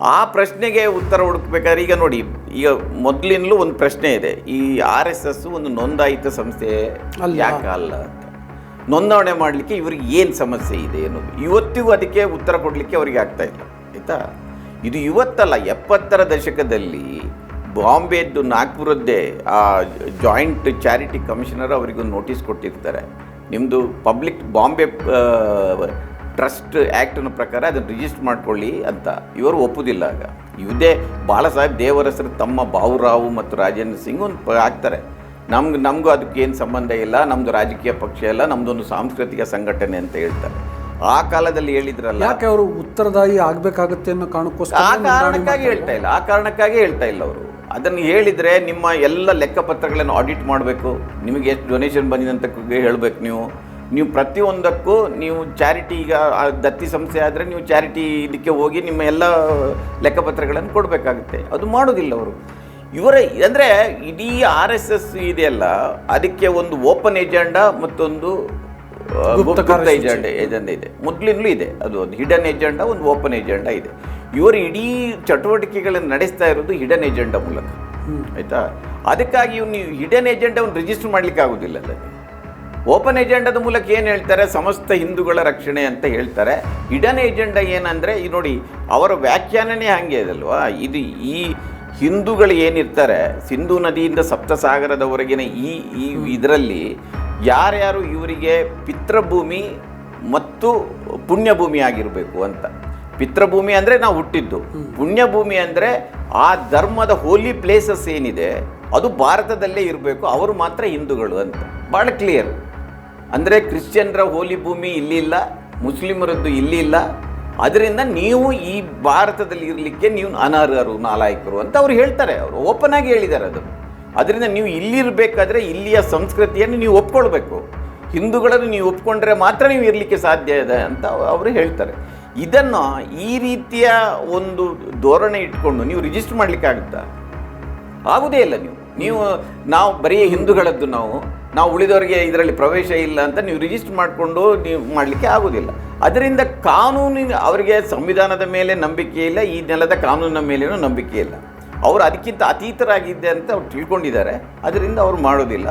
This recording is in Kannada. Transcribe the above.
ಆ ಪ್ರಶ್ನೆಗೆ ಉತ್ತರ ಹುಡುಕ್ಬೇಕಾದ್ರೆ ಈಗ ನೋಡಿ ಈಗ ಮೊದಲಿನಲ್ಲೂ ಒಂದು ಪ್ರಶ್ನೆ ಇದೆ. ಈ ಆರ್ ಎಸ್ ಎಸ್ ಒಂದು ನೋಂದಾಯಿತ ಸಂಸ್ಥೆ. ಯಾಕೆ ಅಲ್ಲ ಅಂತ. ನೋಂದಣಿ ಮಾಡಲಿಕ್ಕೆ ಇವ್ರಿಗೆ ಏನು ಸಮಸ್ಯೆ ಇದೆ ಅನ್ನೋದು. ಇವತ್ತಿಗೂ ಅದಕ್ಕೆ ಉತ್ತರ ಕೊಡಲಿಕ್ಕೆ ಅವರಿಗೆ ಆಗ್ತಾ ಇಲ್ಲ ಆಯಿತಾ? ಇದು ಇವತ್ತಲ್ಲ ಎಪ್ಪತ್ತರ ದಶಕದಲ್ಲಿ ಬಾಂಬೆದ್ದು ನಾಗ್ಪುರದ್ದೇ ಆ ಜಾಯಿಂಟ್ ಚಾರಿಟಿ ಕಮಿಷನರ್ ಅವರಿಗೊಂದು ನೋಟಿಸ್ ಕೊಟ್ಟಿರ್ತಾರೆ. ನಿಮ್ಮದು ಪಬ್ಲಿಕ್ ಬಾಂಬೆ ಟ್ರಸ್ಟ್ ಆ್ಯಕ್ಟ್ನ ಪ್ರಕಾರ ಅದನ್ನು ರಿಜಿಸ್ಟರ್ ಮಾಡ್ಕೊಳ್ಳಿ ಅಂತ. ಇವರು ಒಪ್ಪುದಿಲ್ಲ ಆಗ. ಇವುದೇ ಬಾಳ ಸಾಹೇಬ್ ದೇವರಸರು ತಮ್ಮ ಬಾವುರಾವು ಮತ್ತು ರಾಜೇಂದ್ರ ಸಿಂಗ್ ಒಂದು ಹಾಕ್ತಾರೆ. ನಮ್ಗೆ ನಮಗೂ ಅದಕ್ಕೆ ಏನು ಸಂಬಂಧ ಇಲ್ಲ ನಮ್ಮದು ರಾಜಕೀಯ ಪಕ್ಷ ಇಲ್ಲ ನಮ್ಮದೊಂದು ಸಾಂಸ್ಕೃತಿಕ ಸಂಘಟನೆ ಅಂತ ಹೇಳ್ತಾರೆ. ಆ ಕಾಲದಲ್ಲಿ ಹೇಳಿದ್ರಲ್ಲ. ಯಾಕೆ ಅವರು ಉತ್ತರದಾಯಿ ಆಗಬೇಕಾಗುತ್ತೆ ಅನ್ನೋ ಕಾರಣಕ್ಕೋಸ್ಕರ ಆ ಕಾರಣಕ್ಕಾಗಿ ಹೇಳ್ತಾ ಇಲ್ಲ. ಆ ಕಾರಣಕ್ಕಾಗಿ ಹೇಳ್ತಾ ಇಲ್ಲ ಅವರು. ಅದನ್ನು ಹೇಳಿದರೆ ನಿಮ್ಮ ಎಲ್ಲ ಲೆಕ್ಕಪತ್ರಗಳನ್ನು ಆಡಿಟ್ ಮಾಡಬೇಕು. ನಿಮಗೆ ಎಷ್ಟು ಡೊನೇಷನ್ ಬಂದಿದೆ ಅಂತ ಹೇಳಬೇಕು ನೀವು. ನೀವು ಪ್ರತಿಯೊಂದಕ್ಕೂ ನೀವು ಚಾರಿಟಿ ಈಗ ದತ್ತಿ ಸಂಸ್ಥೆ ಆದರೆ ನೀವು ಚಾರಿಟಿ ಇದಕ್ಕೆ ಹೋಗಿ ನಿಮ್ಮ ಎಲ್ಲ ಲೆಕ್ಕಪತ್ರಗಳನ್ನು ಕೊಡಬೇಕಾಗುತ್ತೆ. ಅದು ಮಾಡೋದಿಲ್ಲ ಅವರು. ಇವರ ಅಂದರೆ ಇಡೀ ಆರ್ ಎಸ್ ಎಸ್ ಇದೆಯಲ್ಲ ಅದಕ್ಕೆ ಒಂದು ಓಪನ್ ಏಜೆಂಡಾ ಮತ್ತೊಂದು ಏಜೆಂಡ ಗುಪ್ತ ಏಜೆಂಡ ಇದೆ. ಮೊದಲಿಂದಲೂ ಇದೆ. ಅದು ಒಂದು ಹಿಡನ್ ಏಜೆಂಡ ಒಂದು ಓಪನ್ ಏಜೆಂಡ ಇದೆ. ಇವರು ಇಡೀ ಚಟುವಟಿಕೆಗಳನ್ನು ನಡೆಸ್ತಾ ಇರೋದು ಹಿಡನ್ ಏಜೆಂಡ ಮೂಲಕ. ಆಯಿತಾ? ಅದಕ್ಕಾಗಿ ಇವ್ನು ನೀವು ಹಿಡನ್ ಒಂದು ರಿಜಿಸ್ಟರ್ ಮಾಡಲಿಕ್ಕೆ ಆಗೋದಿಲ್ಲ ಅದಕ್ಕೆ. ಓಪನ್ ಏಜೆಂಡಾದ ಮೂಲಕ ಏನು ಹೇಳ್ತಾರೆ? ಸಮಸ್ತ ಹಿಂದೂಗಳ ರಕ್ಷಣೆ ಅಂತ ಹೇಳ್ತಾರೆ. ಇಡನ್ ಏಜೆಂಡಾ ಏನಂದರೆ, ಈ ನೋಡಿ, ಅವರ ವ್ಯಾಖ್ಯಾನನೇ ಹಾಗೆ ಇದಲ್ವಾ? ಇದು ಈ ಹಿಂದೂಗಳು ಏನಿರ್ತಾರೆ, ಸಿಂಧೂ ನದಿಯಿಂದ ಸಪ್ತಸಾಗರದವರೆಗಿನ ಈ ಈ ಇದರಲ್ಲಿ ಯಾರ್ಯಾರು ಇವರಿಗೆ ಪಿತೃಭೂಮಿ ಮತ್ತು ಪುಣ್ಯಭೂಮಿ ಆಗಿರಬೇಕು ಅಂತ. ಪಿತೃಭೂಮಿ ಅಂದರೆ ನಾವು ಹುಟ್ಟಿದ್ದು. ಪುಣ್ಯಭೂಮಿ ಅಂದರೆ ಆ ಧರ್ಮದ ಹೋಲಿ ಪ್ಲೇಸಸ್ ಏನಿದೆ, ಅದು ಭಾರತದಲ್ಲೇ ಇರಬೇಕು, ಅವರು ಮಾತ್ರ ಹಿಂದೂಗಳು ಅಂತ. ಭಾಳ ಕ್ಲಿಯರ್ ಅಂದರೆ ಕ್ರಿಶ್ಚಿಯನ್ರ ಹೋಲಿ ಭೂಮಿ ಇಲ್ಲಿ ಇಲ್ಲ, ಮುಸ್ಲಿಮರದ್ದು ಇಲ್ಲಿ ಇಲ್ಲ. ಅದರಿಂದ ನೀವು ಈ ಭಾರತದಲ್ಲಿ ಇರಲಿಕ್ಕೆ ನೀವು ಅನರ್ಹರು, ನಾಲಾಯಕರು ಅಂತ ಅವ್ರು ಹೇಳ್ತಾರೆ. ಅವರು ಓಪನ್ ಆಗಿ ಹೇಳಿದ್ದಾರೆ ಅದು. ಅದರಿಂದ ನೀವು ಇಲ್ಲಿರಬೇಕಾದ್ರೆ ಇಲ್ಲಿಯ ಸಂಸ್ಕೃತಿಯನ್ನು ನೀವು ಒಪ್ಕೊಳ್ಬೇಕು. ಹಿಂದೂಗಳನ್ನು ನೀವು ಒಪ್ಕೊಂಡ್ರೆ ಮಾತ್ರ ನೀವು ಇರಲಿಕ್ಕೆ ಸಾಧ್ಯ ಇದೆ ಅಂತ ಅವರು ಹೇಳ್ತಾರೆ. ಇದನ್ನು ಈ ರೀತಿಯ ಒಂದು ಧೋರಣೆ ಇಟ್ಕೊಂಡು ನೀವು ರಿಜಿಸ್ಟರ್ ಮಾಡಲಿಕ್ಕಾಗುತ್ತಾ? ಆಗುವುದೇ ಇಲ್ಲ ನೀವು. ನೀವು, ನಾವು ಬರೀ ಹಿಂದೂಗಳದ್ದು ನಾವು. ನಾವು ಉಳಿದವರಿಗೆ ಇದರಲ್ಲಿ ಪ್ರವೇಶ ಇಲ್ಲ ಅಂತ ನೀವು ರಿಜಿಸ್ಟರ್ ಮಾಡಿಕೊಂಡು ನೀವು ಮಾಡಲಿಕ್ಕೆ ಆಗೋದಿಲ್ಲ. ಅದರಿಂದ ಕಾನೂನಿನ, ಅವರಿಗೆ ಸಂವಿಧಾನದ ಮೇಲೆ ನಂಬಿಕೆ ಇಲ್ಲ, ಈ ನೆಲದ ಕಾನೂನಿನ ಮೇಲೇನೂ ನಂಬಿಕೆ ಇಲ್ಲ. ಅವರು ಅದಕ್ಕಿಂತ ಅತೀತರಾಗಿದ್ದೆ ಅಂತ ಅವ್ರು ತಿಳ್ಕೊಂಡಿದ್ದಾರೆ. ಅದರಿಂದ ಅವರು ಮಾಡೋದಿಲ್ಲ.